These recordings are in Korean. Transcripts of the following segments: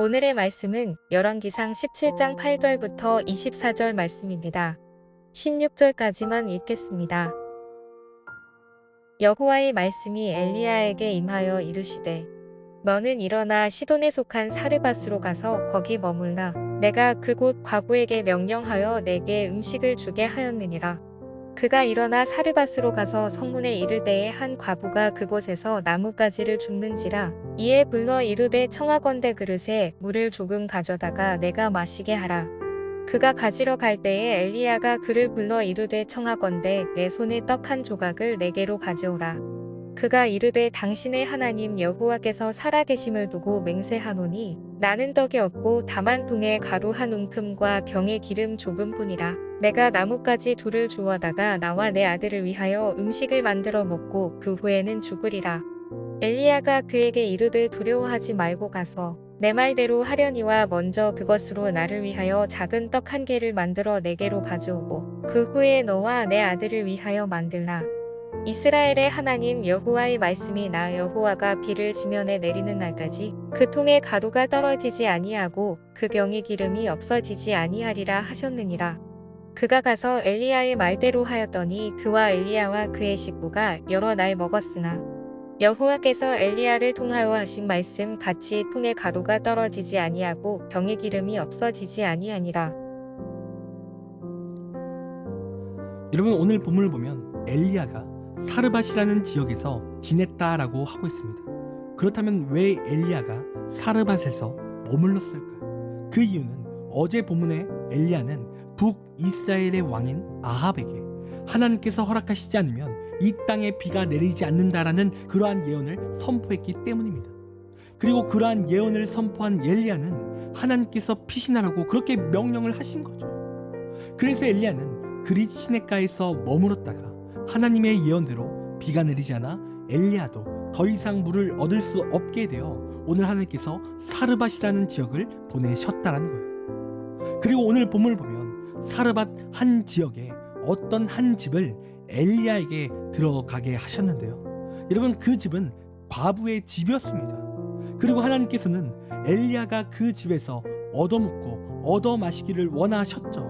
오늘의 말씀은 열왕기상 17장 8절부터 24절 말씀입니다. 16절까지만 읽겠습니다. 여호와의 말씀이 엘리야에게 임하여 이르시되 너는 일어나 시돈에 속한 사르밧으로 가서 거기 머물라 내가 그곳 과부에게 명령하여 내게 음식을 주게 하였느니라 그가 일어나 사르밧으로 가서 성문에 이를 때에 한 과부가 그곳에서 나뭇가지를 줍는지라 이에 불러 이르되 청하건대 그릇에 물을 조금 가져다가 내가 마시게 하라. 그가 가지러 갈 때에 엘리야가 그를 불러 이르되 청하건대 내 손에 떡 한 조각을 내게로 가져오라. 그가 이르되 당신의 하나님 여호와께서 살아계심을 두고 맹세하노니 나는 떡이 없고 다만 통에 가루 한 움큼과 병에 기름 조금뿐이라. 내가 나뭇가지 둘을 주워다가 나와 내 아들을 위하여 음식을 만들어 먹고 그 후에는 죽으리라. 엘리야가 그에게 이르되 두려워하지 말고 가서 내 말대로 하려니와 먼저 그것으로 나를 위하여 작은 떡 한 개를 만들어 내게로 가져오고 그 후에 너와 내 아들을 위하여 만들라. 이스라엘의 하나님 여호와의 말씀이 나 여호와가 비를 지면에 내리는 날까지 그 통에 가루가 떨어지지 아니하고 그 병의 기름이 없어지지 아니하리라 하셨느니라. 그가 가서 엘리야의 말대로 하였더니 그와 엘리야와 그의 식구가 여러 날 먹었으나 여호와께서 엘리야를 통하여 하신 말씀 같이 통에 가루가 떨어지지 아니하고 병의 기름이 없어지지 아니하니라. 여러분 오늘 본문을 보면 엘리야가 사르밧이라는 지역에서 지냈다라고 하고 있습니다. 그렇다면 왜 엘리야가 사르밧에서 머물렀을까요? 그 이유는 어제 본문에 엘리야는 북이스라엘의 왕인 아합에게 하나님께서 허락하시지 않으면 이 땅에 비가 내리지 않는다라는 그러한 예언을 선포했기 때문입니다. 그리고 그러한 예언을 선포한 엘리야는 하나님께서 피신하라고 그렇게 명령을 하신 거죠. 그래서 엘리야는 그리 시내가에서 머물었다가 하나님의 예언대로 비가 내리지 않아 엘리야도 더 이상 물을 얻을 수 없게 되어 오늘 하나님께서 사르밧이라는 지역을 보내셨다라는 거예요. 그리고 오늘 본문을 보면 사르밧 한 지역에 어떤 한 집을 엘리야에게 들어가게 하셨는데요. 여러분 그 집은 과부의 집이었습니다. 그리고 하나님께서는 엘리야가 그 집에서 얻어먹고 얻어 마시기를 원하셨죠.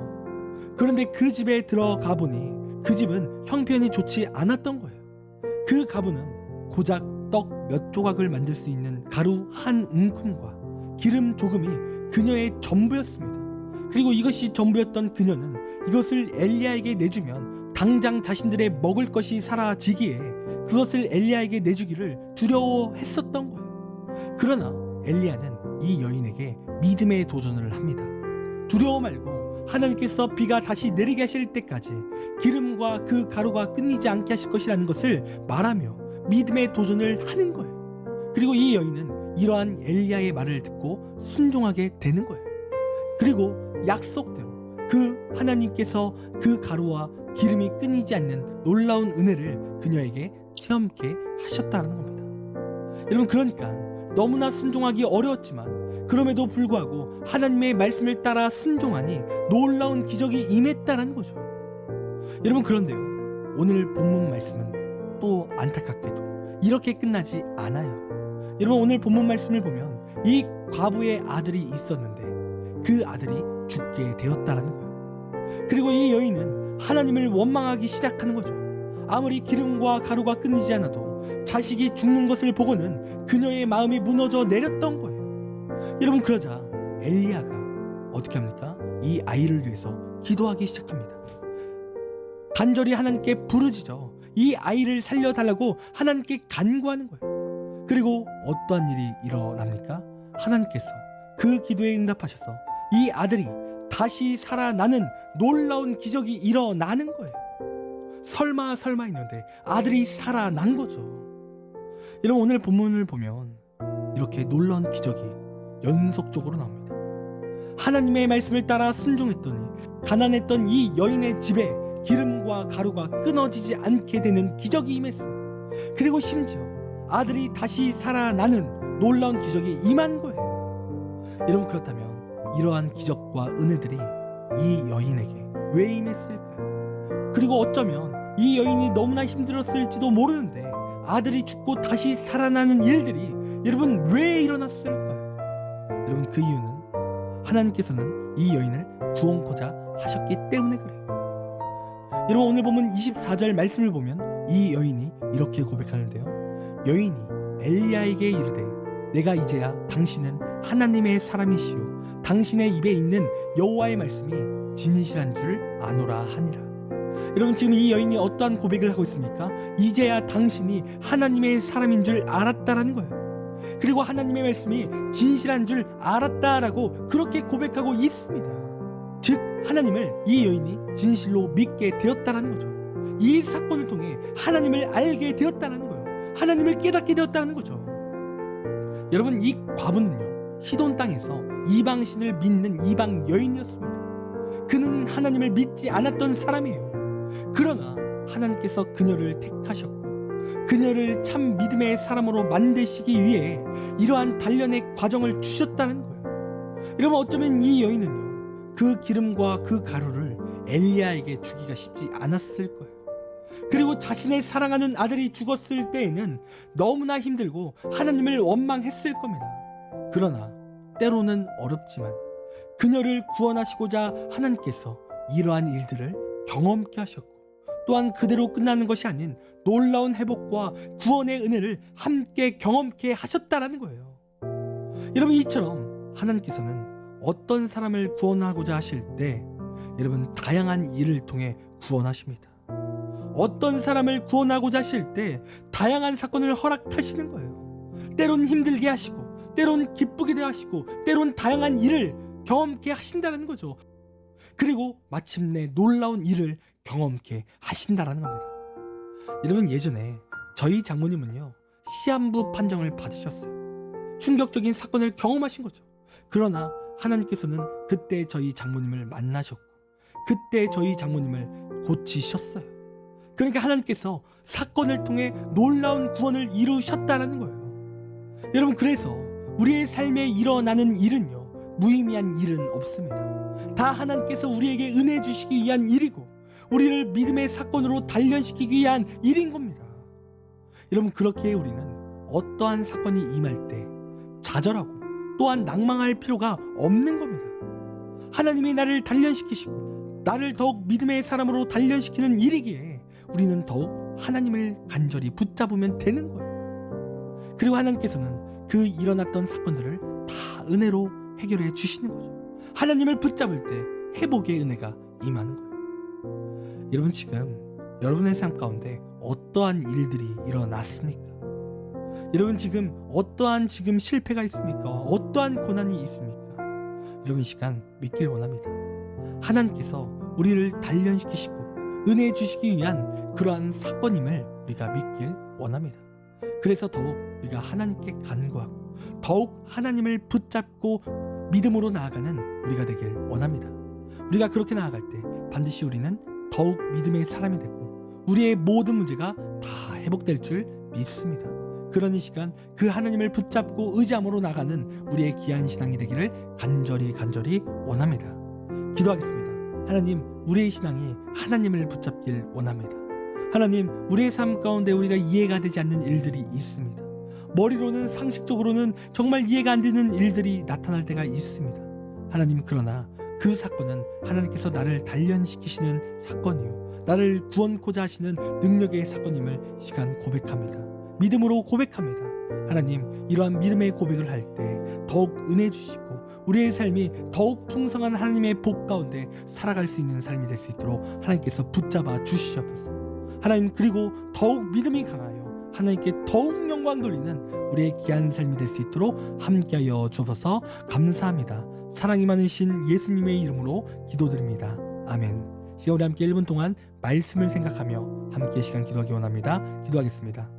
그런데 그 집에 들어가 보니 그 집은 형편이 좋지 않았던 거예요. 그 가부는 고작 떡 몇 조각을 만들 수 있는 가루 한 움큼과 기름 조금이 그녀의 전부였습니다. 그리고 이것이 전부였던 그녀는 이것을 엘리야에게 내주면 당장 자신들의 먹을 것이 사라지기에 그것을 엘리야에게 내주기를 두려워했었던 거예요. 그러나 엘리야는 이 여인에게 믿음의 도전을 합니다. 두려워 말고 하나님께서 비가 다시 내리게 하실 때까지 기름과 그 가루가 끊이지 않게 하실 것이라는 것을 말하며 믿음의 도전을 하는 거예요. 그리고 이 여인은 이러한 엘리야의 말을 듣고 순종하게 되는 거예요. 그리고 약속대로 그 하나님께서 그 가루와 기름이 끊이지 않는 놀라운 은혜를 그녀에게 체험케 하셨다는 겁니다. 여러분 그러니까 너무나 순종하기 어려웠지만 그럼에도 불구하고 하나님의 말씀을 따라 순종하니 놀라운 기적이 임했다는 거죠. 여러분 그런데요. 오늘 본문 말씀은 또 안타깝게도 이렇게 끝나지 않아요. 여러분 오늘 본문 말씀을 보면 이 과부의 아들이 있었는데 그 아들이 죽게 되었다는 거예요. 그리고 이 여인은 하나님을 원망하기 시작하는 거죠. 아무리 기름과 가루가 끊이지 않아도 자식이 죽는 것을 보고는 그녀의 마음이 무너져 내렸던 거예요. 여러분 그러자 엘리야가 어떻게 합니까? 이 아이를 위해서 기도하기 시작합니다. 간절히 하나님께 부르짖어 이 아이를 살려달라고 하나님께 간구하는 거예요. 그리고 어떠한 일이 일어납니까? 하나님께서 그 기도에 응답하셔서 이 아들이 다시 살아나는 놀라운 기적이 일어나는 거예요. 설마 설마 했는데 아들이 살아난 거죠. 여러분 오늘 본문을 보면 이렇게 놀라운 기적이 연속적으로 나옵니다. 하나님의 말씀을 따라 순종했더니 가난했던 이 여인의 집에 기름과 가루가 끊어지지 않게 되는 기적이 임했어요. 그리고 심지어 아들이 다시 살아나는 놀라운 기적이 임한 거예요. 여러분 그렇다면 이러한 기적과 은혜들이 이 여인에게 왜 임했을까요? 그리고 어쩌면 이 여인이 너무나 힘들었을지도 모르는데 아들이 죽고 다시 살아나는 일들이 여러분 왜 일어났을까요? 여러분 그 이유는 하나님께서는 이 여인을 구원코자 하셨기 때문에 그래요. 여러분 오늘 보면 24절 말씀을 보면 이 여인이 이렇게 고백하는데요. 여인이 엘리야에게 이르되 내가 이제야 당신은 하나님의 사람이시요 당신의 입에 있는 여호와의 말씀이 진실한 줄 아노라 하니라. 여러분 지금 이 여인이 어떠한 고백을 하고 있습니까? 이제야 당신이 하나님의 사람인 줄 알았다라는 거예요. 그리고 하나님의 말씀이 진실한 줄 알았다라고 그렇게 고백하고 있습니다. 즉 하나님을 이 여인이 진실로 믿게 되었다라는 거죠. 이 사건을 통해 하나님을 알게 되었다라는 거예요. 하나님을 깨닫게 되었다는 거죠. 여러분 이 과부는요 시돈 땅에서 이방신을 믿는 이방 여인이었습니다. 그는 하나님을 믿지 않았던 사람이에요. 그러나 하나님께서 그녀를 택하셨고 그녀를 참 믿음의 사람으로 만드시기 위해 이러한 단련의 과정을 주셨다는 거예요. 여러분 어쩌면 이 여인은요 그 기름과 그 가루를 엘리야에게 주기가 쉽지 않았을 거예요. 그리고 자신의 사랑하는 아들이 죽었을 때에는 너무나 힘들고 하나님을 원망했을 겁니다. 그러나 때로는 어렵지만 그녀를 구원하시고자 하나님께서 이러한 일들을 경험케 하셨고 또한 그대로 끝나는 것이 아닌 놀라운 회복과 구원의 은혜를 함께 경험케 하셨다라는 거예요. 여러분 이처럼 하나님께서는 어떤 사람을 구원하고자 하실 때 여러분 다양한 일을 통해 구원하십니다. 어떤 사람을 구원하고자 하실 때 다양한 사건을 허락하시는 거예요. 때론 힘들게 하시고 때론 기쁘게 하시고 때론 다양한 일을 경험케 하신다는 거죠. 그리고 마침내 놀라운 일을 경험케 하신다라는 겁니다. 여러분 예전에 저희 장모님은요 시한부 판정을 받으셨어요. 충격적인 사건을 경험하신 거죠. 그러나 하나님께서는 그때 저희 장모님을 만나셨고 그때 저희 장모님을 고치셨어요. 그러니까 하나님께서 사건을 통해 놀라운 구원을 이루셨다라는 거예요. 여러분 그래서 우리의 삶에 일어나는 일은요 무의미한 일은 없습니다. 다 하나님께서 우리에게 은혜 주시기 위한 일이고 우리를 믿음의 사건으로 단련시키기 위한 일인 겁니다. 여러분 그렇게 우리는 어떠한 사건이 임할 때 좌절하고 또한 낭망할 필요가 없는 겁니다. 하나님이 나를 단련시키시고 나를 더욱 믿음의 사람으로 단련시키는 일이기에 우리는 더욱 하나님을 간절히 붙잡으면 되는 거예요. 그리고 하나님께서는 그 일어났던 사건들을 다 은혜로 해결해 주시는 거죠. 하나님을 붙잡을 때 회복의 은혜가 임하는 거예요. 여러분 지금 여러분의 삶 가운데 어떠한 일들이 일어났습니까? 여러분 지금 어떠한 지금 실패가 있습니까? 어떠한 고난이 있습니까? 여러분 이 시간 믿길 원합니다. 하나님께서 우리를 단련시키시고 은혜 주시기 위한 그러한 사건임을 우리가 믿길 원합니다. 그래서 더욱 우리가 하나님께 간구하고 더욱 하나님을 붙잡고 믿음으로 나아가는 우리가 되길 원합니다. 우리가 그렇게 나아갈 때 반드시 우리는 더욱 믿음의 사람이 되고 우리의 모든 문제가 다 회복될 줄 믿습니다. 그런 이 시간 그 하나님을 붙잡고 의지함으로 나가는 우리의 귀한 신앙이 되기를 간절히 간절히 원합니다. 기도하겠습니다. 하나님, 우리의 신앙이 하나님을 붙잡길 원합니다. 하나님, 우리의 삶 가운데 우리가 이해가 되지 않는 일들이 있습니다. 머리로는 상식적으로는 정말 이해가 안 되는 일들이 나타날 때가 있습니다. 하나님, 그러나 그 사건은 하나님께서 나를 단련시키시는 사건이요. 나를 구원코자 하시는 능력의 사건임을 시간 고백합니다. 믿음으로 고백합니다. 하나님, 이러한 믿음의 고백을 할 때 더욱 은혜 주시고 우리의 삶이 더욱 풍성한 하나님의 복 가운데 살아갈 수 있는 삶이 될 수 있도록 하나님께서 붙잡아 주시옵소서. 하나님 그리고 더욱 믿음이 강하여 하나님께 더욱 영광 돌리는 우리의 귀한 삶이 될 수 있도록 함께하여 주옵소서 감사합니다. 사랑이 많으신 예수님의 이름으로 기도드립니다. 아멘. 시간 우리 함께 1분 동안 말씀을 생각하며 함께 시간 기도하기 원합니다. 기도하겠습니다.